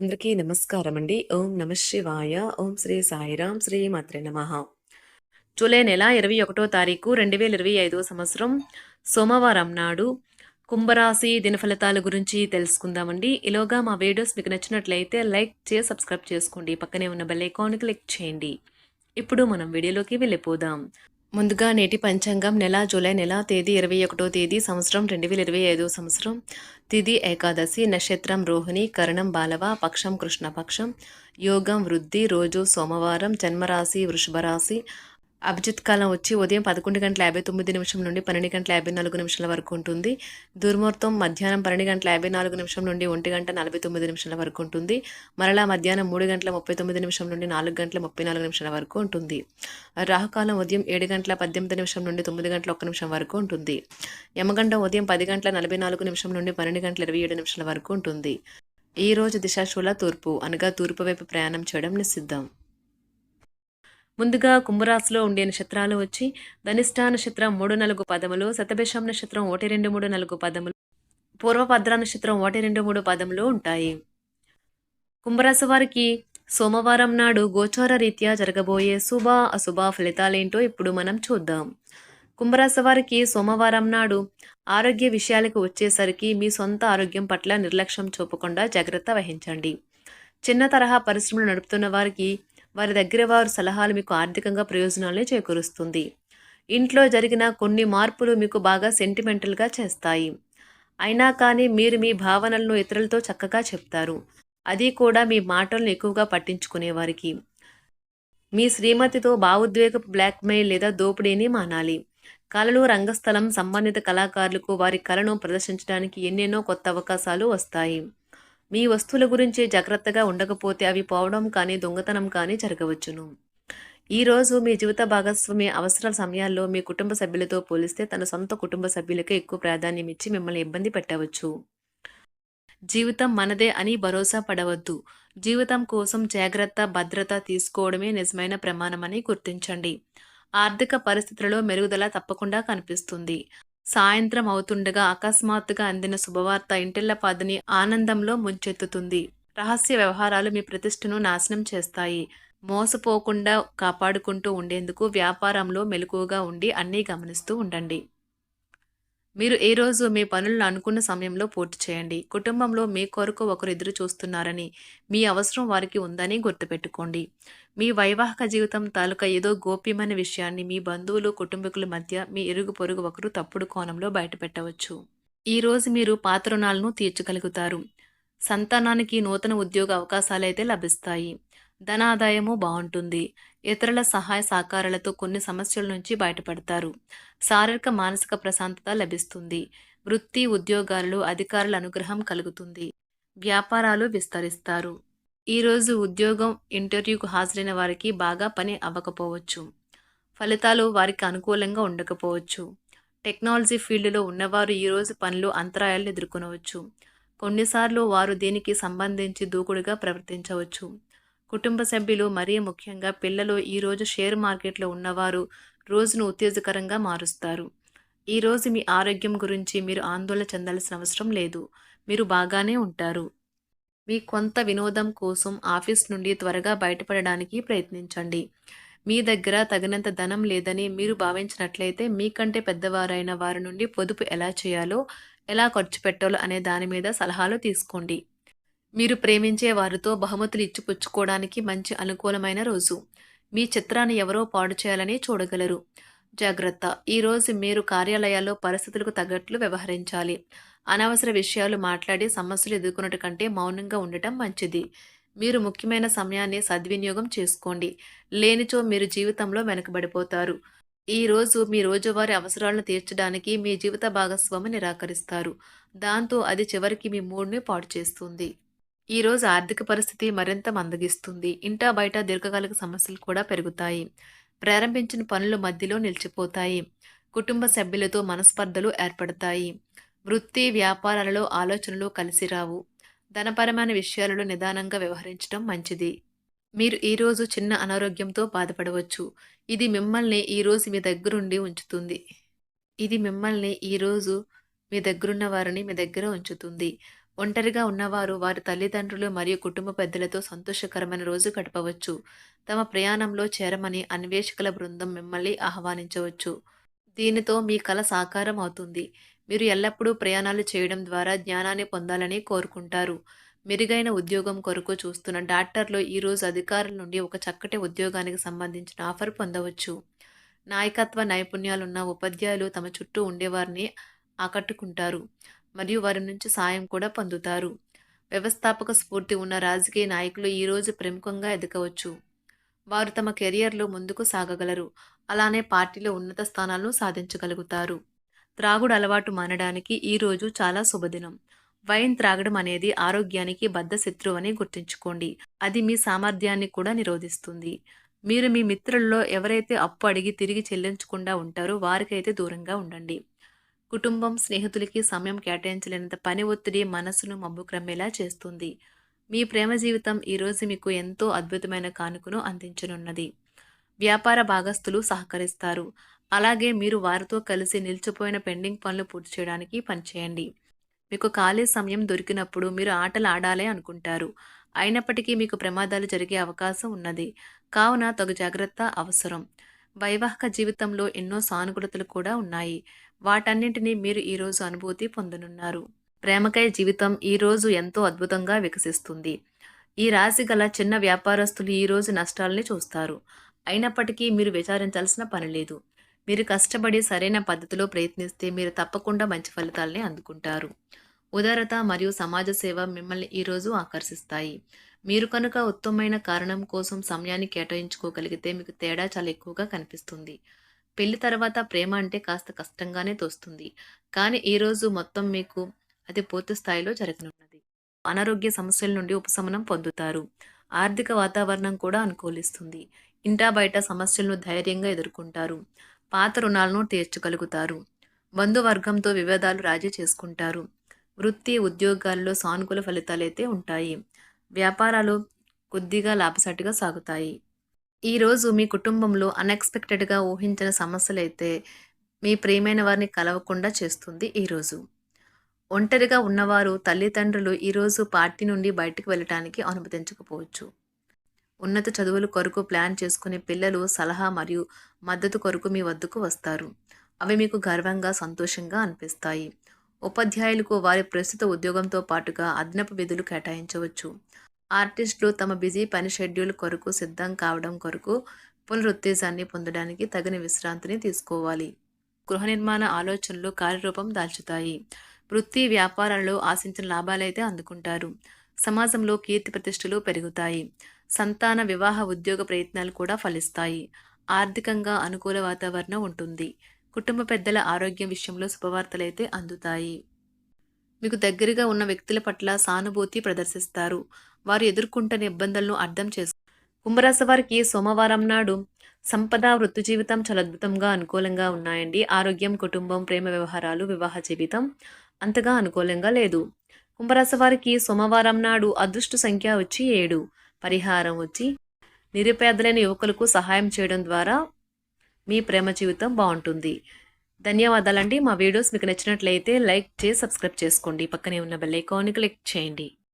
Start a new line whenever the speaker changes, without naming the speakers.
అందరికీ నమస్కారం అండి ఓం నమ శివాయ. ఓం శ్రీ సాయిరాం శ్రీ మాత్రే నమ. జూలై నెల ఇరవై ఒకటో తారీఖు రెండు వేల ఇరవై ఐదో సంవత్సరం సోమవారం నాడు కుంభరాశి దినఫలితాల గురించి తెలుసుకుందామండి. ఇలోగా మా వీడియోస్ మీకు నచ్చినట్లయితే లైక్ చేసి సబ్స్క్రైబ్ చేసుకోండి. పక్కనే ఉన్న బెల్ ఐకాన్ క్లిక్ చేయండి. ఇప్పుడు మనం వీడియోలోకి వెళ్ళిపోదాం. ముందుగా నేటి పంచాంగం నెల జూలై నెల తేదీ ఇరవై ఒకటో తేదీ సంవత్సరం రెండు వేల ఇరవై ఐదో సంవత్సరం. తిది ఏకాదశి నక్షత్రం రోహిణి కరణం బాలవ పక్షం కృష్ణపక్షం యోగం వృద్ధి రోజు సోమవారం జన్మరాశి వృషభరాశి అభిజిత్ కాలం వచ్చి ఉదయం పదకొండు గంటల యాభై తొమ్మిది నిమిషం నుండి పన్నెండు గంటల యాభై నాలుగు నిమిషాల వరకు ఉంటుంది. దుర్ముహూర్తం మధ్యాహ్నం పన్నెండు గంటల యాభై నాలుగు నిమిషం నుండి ఒంటి గంట నలభై తొమ్మిది నిమిషాల వరకు ఉంటుంది. మరలా మధ్యాహ్నం మూడు గంటల ముప్పై తొమ్మిది నిమిషం నుండి నాలుగు గంటల ముప్పై నాలుగు నిమిషాల వరకు ఉంటుంది. రాహుకాలం ఉదయం ఏడు గంటల పద్దెనిమిది నిమిషం నుండి తొమ్మిది గంటల ఒక్క నిమిషం వరకు ఉంటుంది. యమగండం ఉదయం పది గంటల నలభై నాలుగు నిమిషం నుండి పన్నెండు గంటల ఇరవై ఏడు నిమిషాల వరకు ఉంటుంది. ఈ రోజు దిశాశూల తూర్పు అనగా తూర్పు వైపు ప్రయాణం చేయడం నిషిద్ధం. ముందుగా కుంభరాశిలో ఉండే నక్షత్రాలు వచ్చి ధనిష్ట నక్షత్రం మూడు నాలుగు పదములు శతభిషం నక్షత్రం ఒకటి రెండు మూడు నాలుగు పదములు పూర్వభద్ర నక్షత్రం ఒకటి రెండు మూడు పదములు ఉంటాయి. కుంభరాశి వారికి సోమవారం నాడు గోచార రీత్యా జరగబోయే శుభ అశుభ ఫలితాలేంటో ఇప్పుడు మనం చూద్దాం. కుంభరాశి వారికి సోమవారం నాడు ఆరోగ్య విషయాలకు వచ్చేసరికి మీ సొంత ఆరోగ్యం పట్ల నిర్లక్ష్యం చూపకుండా జాగ్రత్త వహించండి. చిన్న తరహా పరిశ్రమలు నడుపుతున్న వారికి వారి దగ్గర వారు సలహాలు మీకు ఆర్థికంగా ప్రయోజనాలను చేకూరుస్తుంది. ఇంట్లో జరిగిన కొన్ని మార్పులు మీకు బాగా సెంటిమెంటల్గా చేస్తాయి. అయినా కానీ మీరు మీ భావనలను ఇతరులతో చక్కగా చెప్తారు. అది కూడా మీ మాటలను ఎక్కువగా పట్టించుకునేవారికి మీ శ్రీమతితో భావోద్వేగపు బ్లాక్మెయిల్ లేదా దోపిడీని మానాలి. కళలు రంగస్థలం సంబంధిత కళాకారులకు వారి కళను ప్రదర్శించడానికి ఎన్నెన్నో కొత్త అవకాశాలు వస్తాయి. మీ వస్తువుల గురించి జాగ్రత్తగా ఉండకపోతే అవి పోవడం కానీ దొంగతనం కానీ జరగవచ్చును. ఈరోజు మీ జీవిత భాగస్వామి అవసరాల సమయాల్లో మీ కుటుంబ సభ్యులతో పోలిస్తే తన సొంత కుటుంబ సభ్యులకే ఎక్కువ ప్రాధాన్యం ఇచ్చి మిమ్మల్ని ఇబ్బంది పెట్టవచ్చు. జీవితం మనదే అని భరోసా పడవద్దు. జీవితం కోసం జాగ్రత్త భద్రత తీసుకోవడమే నిజమైన ప్రమాణమని గుర్తించండి. ఆర్థిక పరిస్థితులలో మెరుగుదల తప్పకుండా కనిపిస్తుంది. సాయంత్రం అవుతుండగా అకస్మాత్తుగా అందిన శుభవార్త ఇంటిల్లపాదని ఆనందంలో ముంచెత్తుతుంది. రహస్య వ్యవహారాలు మీ ప్రతిష్టను నాశనం చేస్తాయి. మోసపోకుండా కాపాడుకుంటూ ఉండేందుకు వ్యాపారంలో మెలకువగా ఉండి అన్నీ గమనిస్తూ ఉండండి. మీరు ఏ రోజు మీ పనులను అనుకున్న సమయంలో పూర్తి చేయండి. కుటుంబంలో మీ కొరకు ఒకరు ఎదురు చూస్తున్నారని మీ అవసరం వారికి ఉందని గుర్తుపెట్టుకోండి. మీ వైవాహిక జీవితం తాలూకా ఏదో గోప్యమైన విషయాన్ని మీ బంధువులు కుటుంబీకుల మధ్య మీ ఇరుగు పొరుగు ఒకరు తప్పుడు కోణంలో బయటపెట్టవచ్చు. ఈరోజు మీరు పాత రుణాలను తీర్చగలుగుతారు. సంతానానికి నూతన ఉద్యోగ అవకాశాలైతే లభిస్తాయి. ధనాదాయము బాగుంటుంది. ఇతరుల సహాయ సహకారాలతో కొన్ని సమస్యల నుంచి బయటపడతారు. శారీరక మానసిక ప్రశాంతత లభిస్తుంది. వృత్తి ఉద్యోగాలలో అధికారుల అనుగ్రహం కలుగుతుంది. వ్యాపారాలు విస్తరిస్తారు. ఈరోజు ఉద్యోగం ఇంటర్వ్యూకు హాజరైన వారికి బాగా పని అవ్వకపోవచ్చు. ఫలితాలు వారికి అనుకూలంగా ఉండకపోవచ్చు. టెక్నాలజీ ఫీల్డ్లో ఉన్నవారు ఈరోజు పనులు అంతరాయాలను ఎదుర్కొనవచ్చు. కొన్నిసార్లు వారు దీనికి సంబంధించి దూకుడుగా ప్రవర్తించవచ్చు. కుటుంబ సభ్యులు మరీ ముఖ్యంగా పిల్లలు ఈరోజు షేర్ మార్కెట్లో ఉన్నవారు రోజును ఉత్తేజకరంగా మారుస్తారు. ఈరోజు మీ ఆరోగ్యం గురించి మీరు ఆందోళన చెందాల్సిన అవసరం లేదు. మీరు బాగానే ఉంటారు. మీ కొంత వినోదం కోసం ఆఫీస్ నుండి త్వరగా బయటపడడానికి ప్రయత్నించండి. మీ దగ్గర తగినంత ధనం లేదని మీరు భావించినట్లయితే మీకంటే పెద్దవారైన వారి నుండి పొదుపు ఎలా చేయాలో ఎలా ఖర్చు పెట్టాలో అనే దాని మీద సలహాలు తీసుకోండి. మీరు ప్రేమించే వారితో బహుమతులు ఇచ్చిపుచ్చుకోవడానికి మంచి అనుకూలమైన రోజు. మీ చిత్రాన్ని ఎవరో పాడు చేయాలని చూడగలరు. జాగ్రత్త. ఈరోజు మీరు కార్యాలయాల్లో పరిస్థితులకు తగ్గట్లు వ్యవహరించాలి. అనవసర విషయాలు మాట్లాడి సమస్యలు ఎదుర్కొన్నట్టు కంటే మౌనంగా ఉండటం మంచిది. మీరు ముఖ్యమైన సమయాన్ని సద్వినియోగం చేసుకోండి. లేనిచో మీరు జీవితంలో వెనకబడిపోతారు. ఈ రోజు మీ రోజువారి అవసరాలను తీర్చడానికి మీ జీవిత భాగస్వామి నిరాకరిస్తారు. దాంతో అది చివరికి మీ మూడ్ని పాడు చేస్తుంది. ఈరోజు ఆర్థిక పరిస్థితి మరింత మందగిస్తుంది. ఇంటా బయట దీర్ఘకాలిక సమస్యలు కూడా పెరుగుతాయి. ప్రారంభించిన పనులు మధ్యలో నిలిచిపోతాయి. కుటుంబ సభ్యులతో మనస్పర్ధలు ఏర్పడతాయి. వృత్తి వ్యాపారాలలో ఆలోచనలు కలిసి రావు. ధనపరమైన విషయాలలో నిదానంగా వ్యవహరించడం మంచిది. మీరు ఈరోజు చిన్న అనారోగ్యంతో బాధపడవచ్చు. ఇది మిమ్మల్ని ఈరోజు మీ దగ్గరుండి ఉంచుతుంది. ఇది మిమ్మల్ని ఈరోజు మీ దగ్గరున్న వారిని మీ దగ్గర ఉంచుతుంది. ఒంటరిగా ఉన్నవారు వారి తల్లిదండ్రులు మరియు కుటుంబ పెద్దలతో సంతోషకరమైన రోజు గడపవచ్చు. తమ ప్రయాణంలో చేరమని అన్వేషకుల బృందం మిమ్మల్ని ఆహ్వానించవచ్చు. దీనితో మీ కల సాకారం అవుతుంది. మీరు ఎల్లప్పుడూ ప్రయాణాలు చేయడం ద్వారా జ్ఞానాన్ని పొందాలని కోరుకుంటారు. మెరుగైన ఉద్యోగం కొరకు చూస్తున్న డాక్టర్లు ఈరోజు అధికారుల నుండి ఒక చక్కటి ఉద్యోగానికి సంబంధించిన ఆఫర్ పొందవచ్చు. నాయకత్వ నైపుణ్యాలున్న ఉపాధ్యాయులు తమ చుట్టూ ఉండేవారిని ఆకట్టుకుంటారు. మరియు వారి నుంచి సాయం కూడా పొందుతారు. వ్యవస్థాపక స్ఫూర్తి ఉన్న రాజకీయ నాయకులు ఈరోజు ప్రముఖంగా ఎదగవచ్చు. వారు తమ కెరియర్లో ముందుకు సాగగలరు. అలానే పార్టీలో ఉన్నత స్థానాలను సాధించగలుగుతారు. త్రాగుడు అలవాటు మానడానికి ఈరోజు చాలా శుభదినం. వైన్ త్రాగడం అనేది ఆరోగ్యానికి బద్ధ శత్రువు అని గుర్తుంచుకోండి. అది మీ సామర్థ్యాన్ని కూడా నిరోధిస్తుంది. మీరు మీ మిత్రుల్లో ఎవరైతే అప్పు అడిగి తిరిగి చెల్లించకుండా ఉంటారో వారికైతే దూరంగా ఉండండి. కుటుంబం స్నేహితులకి సమయం కేటాయించలేనంత పని ఒత్తిడి మనసును మబ్బుక్రమ్మేలా చేస్తుంది. మీ ప్రేమ జీవితం ఈరోజు మీకు ఎంతో అద్భుతమైన కానుకను అందించనున్నది. వ్యాపార భాగస్తులు సహకరిస్తారు. అలాగే మీరు వారితో కలిసి నిలిచిపోయిన పెండింగ్ పనులు పూర్తి చేయడానికి పనిచేయండి. మీకు ఖాళీ సమయం దొరికినప్పుడు మీరు ఆటలు ఆడాలి అనుకుంటారు. అయినప్పటికీ మీకు ప్రమాదాలు జరిగే అవకాశం ఉన్నది. కావున తగు జాగ్రత్త అవసరం. వైవాహిక జీవితంలో ఎన్నో సానుకూలతలు కూడా ఉన్నాయి. వాటన్నింటినీ మీరు ఈరోజు అనుభూతి పొందనున్నారు. ప్రేమకై జీవితం ఈరోజు ఎంతో అద్భుతంగా వికసిస్తుంది. ఈ రాశి గల చిన్న వ్యాపారస్తులు ఈరోజు నష్టాలని చూస్తారు. అయినప్పటికీ మీరు విచారించాల్సిన పని లేదు. మీరు కష్టపడి సరైన పద్ధతిలో ప్రయత్నిస్తే మీరు తప్పకుండా మంచి ఫలితాలని అందుకుంటారు. ఉదారత మరియు సమాజ సేవ మిమ్మల్ని ఈరోజు ఆకర్షిస్తాయి. మీరు కనుక ఉత్తమమైన కారణం కోసం సమయాన్ని కేటాయించుకోగలిగితే మీకు తేడా చాలా ఎక్కువగా కనిపిస్తుంది. పెళ్ళి తర్వాత ప్రేమ అంటే కాస్త కష్టంగానే తోస్తుంది. కానీ ఈరోజు మొత్తం మీకు అది పూర్తి స్థాయిలో జరగనున్నది. అనారోగ్య సమస్యల నుండి ఉపశమనం పొందుతారు. ఆర్థిక వాతావరణం కూడా అనుకూలిస్తుంది. ఇంటా బయట సమస్యలను ధైర్యంగా ఎదుర్కొంటారు. పాత రుణాలను తీర్చగలుగుతారు. బంధువర్గంతో వివాదాలు రాజీ చేసుకుంటారు. వృత్తి ఉద్యోగాల్లో సానుకూల ఫలితాలైతే ఉంటాయి. వ్యాపారాలు కొద్దిగా లాభసాటిగా సాగుతాయి. ఈరోజు మీ కుటుంబంలో అన్ఎక్స్పెక్టెడ్గా ఊహించిన సమస్యలైతే మీ ప్రియమైన వారిని కలవకుండా చేస్తుంది ఈరోజు ఒంటరిగా ఉన్నవారు తల్లిదండ్రులు ఈరోజు పార్టీ నుండి బయటకు వెళ్ళటానికి అనుమతించకపోవచ్చు. ఉన్నత చదువుల కొరకు ప్లాన్ చేసుకునే పిల్లలు సలహా మరియు మద్దతు కొరకు మీ వద్దకు వస్తారు. అవి మీకు గర్వంగా సంతోషంగా అనిపిస్తాయి. ఉపాధ్యాయులకు వారి ప్రస్తుత ఉద్యోగంతో పాటుగా అదనపు విధులు కేటాయించవచ్చు. ఆర్టిస్టులు తమ బిజీ పని షెడ్యూల్ కొరకు సిద్ధం కావడం కొరకు పునరుత్తేజాన్ని పొందడానికి తగిన విశ్రాంతిని తీసుకోవాలి. గృహ నిర్మాణ ఆలోచనలు కార్యరూపం దాల్చుతాయి. వృత్తి వ్యాపారాలలో ఆశించిన లాభాలైతే అందుకుంటారు. సమాజంలో కీర్తి ప్రతిష్టలు పెరుగుతాయి. సంతాన వివాహ ఉద్యోగ ప్రయత్నాలు కూడా ఫలిస్తాయి. ఆర్థికంగా అనుకూల వాతావరణం ఉంటుంది. కుటుంబ పెద్దల ఆరోగ్యం విషయంలో శుభవార్తలైతే అందుతాయి. మీకు దగ్గరగా ఉన్న వ్యక్తుల పట్ల సానుభూతి ప్రదర్శిస్తారు. వారు ఎదుర్కొంటున్న ఇబ్బందులను అర్థం చేసు కుంభరాశి వారికి సోమవారం నాడు సంపద వృత్తి జీవితం చాలా అద్భుతంగా అనుకూలంగా ఉన్నాయండి. ఆరోగ్యం కుటుంబం ప్రేమ వ్యవహారాలు వివాహ జీవితం అంతగా అనుకూలంగా లేదు. కుంభరాశి వారికి సోమవారం నాడు అదృష్ట సంఖ్య వచ్చి ఏడు. పరిహారం వచ్చి నిరుపేదలైన యువకులకు సహాయం చేయడం ద్వారా మీ ప్రేమ జీవితం బాగుంటుంది. ధన్యవాదాలండి. మా వీడియోస్ మీకు నచ్చినట్లయితే లైక్ చేసి సబ్స్క్రైబ్ చేసుకోండి. పక్కనే ఉన్న బెల్ ఐకాన్ని క్లిక్ చేయండి.